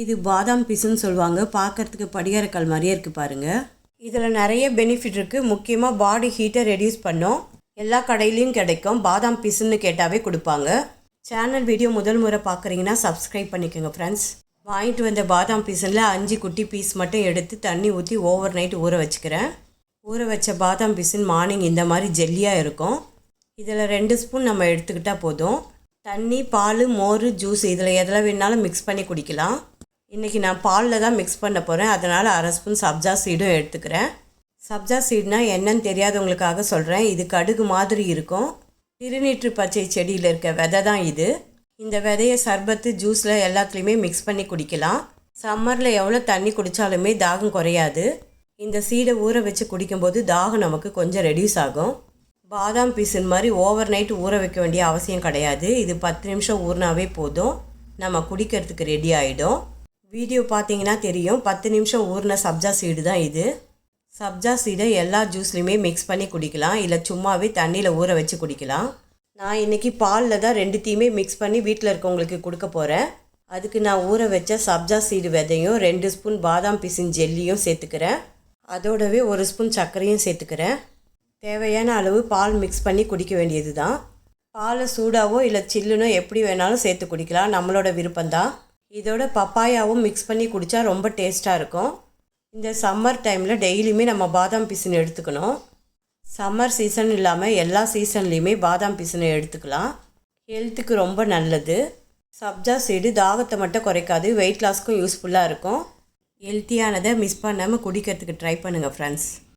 இது பாதாம் பீஸுன்னு சொல்லுவாங்க. பார்க்கறதுக்கு படிகாரக்கல் மாதிரியே இருக்குது பாருங்கள் இதில் நிறைய பெனிஃபிட் இருக்குது முக்கியமாக பாடி ஹீட்டை ரெடியூஸ் பண்ணும். எல்லா கடையிலையும் கிடைக்கும். பாதாம் பீஸுன்னு கேட்டாவே கொடுப்பாங்க. சேனல் வீடியோ முதல் முறை பார்க்குறீங்கன்னா சப்ஸ்கிரைப் பண்ணிக்கோங்க ஃப்ரெண்ட்ஸ் வாங்கிட்டு வந்த பாதாம் பீஸில் அஞ்சு குட்டி பீஸ் மட்டும் எடுத்து தண்ணி ஊற்றி ஓவர் நைட் ஊற வச்சுக்கிறேன். ஊற வச்ச பாதாம் பீஸுன்னு மார்னிங் இந்த மாதிரி ஜெல்லியாக இருக்கும். இதில் ரெண்டு ஸ்பூன் நம்ம எடுத்துக்கிட்டால் போதும். தண்ணி பால் மோர் ஜூஸ் இதில் எதில் வேணாலும் மிக்ஸ் பண்ணி குடிக்கலாம். இன்றைக்கி நான் பாலில் தான் மிக்ஸ் பண்ண போகிறேன் அதனால் அரை ஸ்பூன் சப்ஜா சீடும் எடுத்துக்கிறேன். சப்ஜா சீட்னா என்னன்னு தெரியாதவங்களுக்காக சொல்கிறேன் இது கடுகு மாதிரி இருக்கும். திருநீற்று பச்சை செடியில் இருக்க விதை தான் இது. இந்த விதையை சர்பத்து ஜூஸில் எல்லாத்துலேயுமே மிக்ஸ் பண்ணி குடிக்கலாம். சம்மரில் எவ்வளோ தண்ணி குடித்தாலுமே தாகம் குறையாது. இந்த சீடை ஊற வச்சு குடிக்கும்போது தாகம் நமக்கு கொஞ்சம் ரெடியூஸ் ஆகும். பாதாம் பீஸுன் மாதிரி ஓவர் நைட் ஊற வைக்க வேண்டிய அவசியம் கிடையாது. இது பத்து நிமிஷம் ஊறினாவே போதும். நம்ம குடிக்கிறதுக்கு ரெடி ஆகிடும் வீடியோ பார்த்தீங்கன்னா தெரியும். பத்து நிமிஷம் ஊறின சப்ஜா சீடு தான் இது. சப்ஜா சீடை எல்லா ஜூஸ்லையுமே மிக்ஸ் பண்ணி குடிக்கலாம். இல்லை சும்மாவே தண்ணியில் ஊற வச்சு குடிக்கலாம். நான் இன்றைக்கி பாலில் தான் ரெண்டுத்தையுமே மிக்ஸ் பண்ணி வீட்டில் இருக்கவங்களுக்கு கொடுக்க போகிறேன் அதுக்கு நான் ஊற வச்ச சப்ஜா சீடு விதையும் ரெண்டு ஸ்பூன் பாதாம் பிசின் ஜெல்லியும் சேர்த்துக்கிறேன். அதோடவே ஒரு ஸ்பூன் சர்க்கரையும் சேர்த்துக்கிறேன். தேவையான அளவு பால் மிக்ஸ் பண்ணி குடிக்க வேண்டியது தான் பாலை சூடாவோ இல்லை சில்லுனோ எப்படி வேணாலும் சேர்த்து குடிக்கலாம். நம்மளோட விருப்பம்தான். இதோட பப்பாயாவும் மிக்ஸ் பண்ணி குடித்தா ரொம்ப டேஸ்ட்டாக இருக்கும். இந்த சம்மர் டைமில் டெய்லியுமே நம்ம பாதாம் பிசின் எடுத்துக்கணும். சம்மர் சீசன் இல்லாமல் எல்லா சீசன்லேயுமே பாதாம் பிசினை எடுத்துக்கலாம். ஹெல்த்துக்கு ரொம்ப நல்லது. சப்ஜா சீடு தாகத்தை மட்டும் குறைக்காது வெயிட் லாஸ்க்கும் யூஸ்ஃபுல்லாக இருக்கும். ஹெல்த்தியானதை மிஸ் பண்ணாமல் குடிக்கிறதுக்கு ட்ரை பண்ணுங்கள் ஃப்ரெண்ட்ஸ்